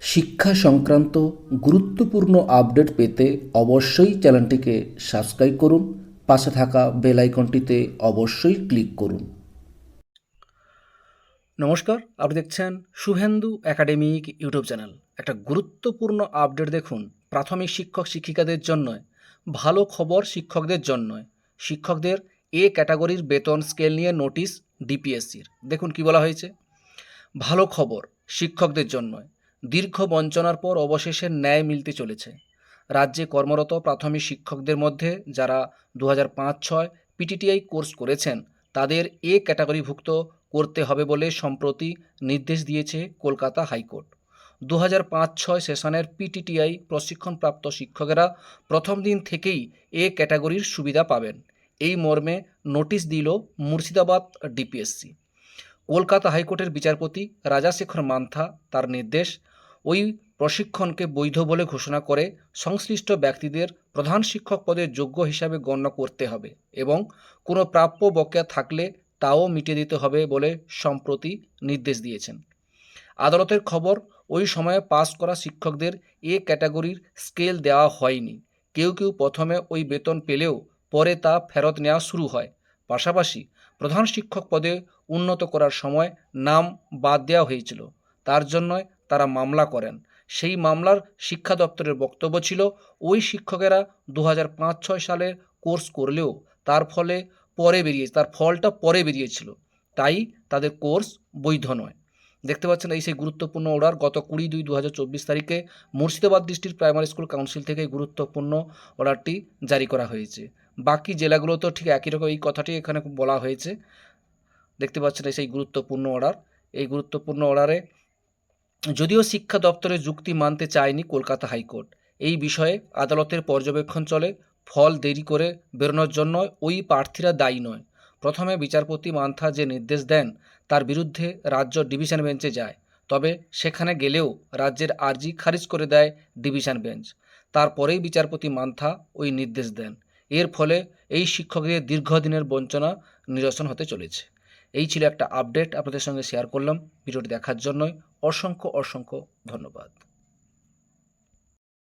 শিক্ষা সংক্রান্ত গুরুত্বপূর্ণ আপডেট পেতে অবশ্যই চ্যানেলটিকে সাবস্ক্রাইব করুন, পাশে থাকা বেল আইকনটিতে অবশ্যই ক্লিক করুন। নমস্কার, আপনি দেখছেন শুভেন্দু একাডেমিক ইউটিউব চ্যানেল। একটা গুরুত্বপূর্ণ আপডেট দেখুন প্রাথমিক শিক্ষক শিক্ষিকাদের জন্য, ভালো খবর শিক্ষকদের জন্য। শিক্ষকদের এ ক্যাটাগরির বেতন স্কেল নিয়ে নোটিশ ডিপিএসসির। দেখুন কি বলা হয়েছে। ভালো খবর শিক্ষকদের জন্য। দীর্ঘ বঞ্চনার পর অবশেষে ন্যায় মিলতে চলেছে। রাজ্যে কর্মরত প্রাথমিক শিক্ষকদের মধ্যে যারা দু হাজার পাঁচ ছয় পিটিটিআই কোর্স করেছেন, তাদের এ ক্যাটাগরিভুক্ত করতে হবে বলে সম্প্রতি নির্দেশ দিয়েছে কলকাতা হাইকোর্ট। দু হাজার পাঁচ ছয় সেশনের পিটিটিআই প্রশিক্ষণপ্রাপ্ত শিক্ষকেরা প্রথম দিন থেকেই এ ক্যাটাগরির সুবিধা পাবেন। এই মর্মে নোটিশ দিল মুর্শিদাবাদ ডিপিএসসি কলকাতা হাইকোর্টের বিচারপতি রাজাশেখর মান্থা তার নির্দেশ, ওই প্রশিক্ষণকে বৈধ বলে ঘোষণা করে সংশ্লিষ্ট ব্যক্তিদের প্রধান শিক্ষক পদের যোগ্য হিসাবে গণ্য করতে হবে এবং কোনো প্রাপ্য বকেয়া থাকলে তাও মিটিয়ে দিতে হবে বলে সম্প্রতি নির্দেশ দিয়েছেন। আদালতের খবর, ওই সময়ে পাস করা শিক্ষকদের এ ক্যাটাগরির স্কেল দেওয়া হয়নি। কেউ কেউ প্রথমে ওই বেতন পেলেও পরে তা ফেরত নেওয়া শুরু হয়। পাশাপাশি প্রধান শিক্ষক পদে উন্নত করার সময় নাম বাদ দেওয়া হয়েছিল। তার জন্যই তারা মামলা করেন। সেই মামলার শিক্ষা দপ্তরের বক্তব্য ছিল, ওই শিক্ষকেরা দু হাজার পাঁচ ছয় কোর্স করলেও তার ফলে পরে বেরিয়ে, তার ফলটা পরে বেরিয়েছিল। তাই তাদের কোর্স বৈধ নয়। দেখতে পাচ্ছেন এই সেই গুরুত্বপূর্ণ অর্ডার, গত কুড়ি দুই দু তারিখে Murshidabad district primary school council থেকে গুরুত্বপূর্ণ অর্ডারটি জারি করা হয়েছে। বাকি জেলাগুলোতেও ঠিক একই রকম, এই কথাটি এখানে বলা হয়েছে। দেখতে পাচ্ছেন সেই গুরুত্বপূর্ণ অর্ডার এই গুরুত্বপূর্ণ অর্ডারে যদিও শিক্ষা দপ্তরের যুক্তি মানতে চায়নি কলকাতা হাইকোর্ট, এই বিষয়ে আদালতের পর্যবেক্ষণ চলে, ফল দেরি করে বেরোনোর জন্য ওই প্রার্থীরা দায়ী নয়। প্রথমে বিচারপতি মান্থা যে নির্দেশ দেন, তার বিরুদ্ধে রাজ্য ডিভিশন বেঞ্চে যায়, তবে সেখানে গেলেও রাজ্যের আর্জি খারিজ করে দেয় ডিভিশন বেঞ্চ। তারপরেই বিচারপতি মান্থা ওই নির্দেশ দেন। এর ফলে এই শিক্ষকদের দীর্ঘদিনের বঞ্চনা নিরসন হতে চলেছে। এই ছিল একটা আপডেট আপনাদের সঙ্গে শেয়ার করলাম। ভিডিওটি দেখার জন্যই অসংখ্য অসংখ্য ধন্যবাদ।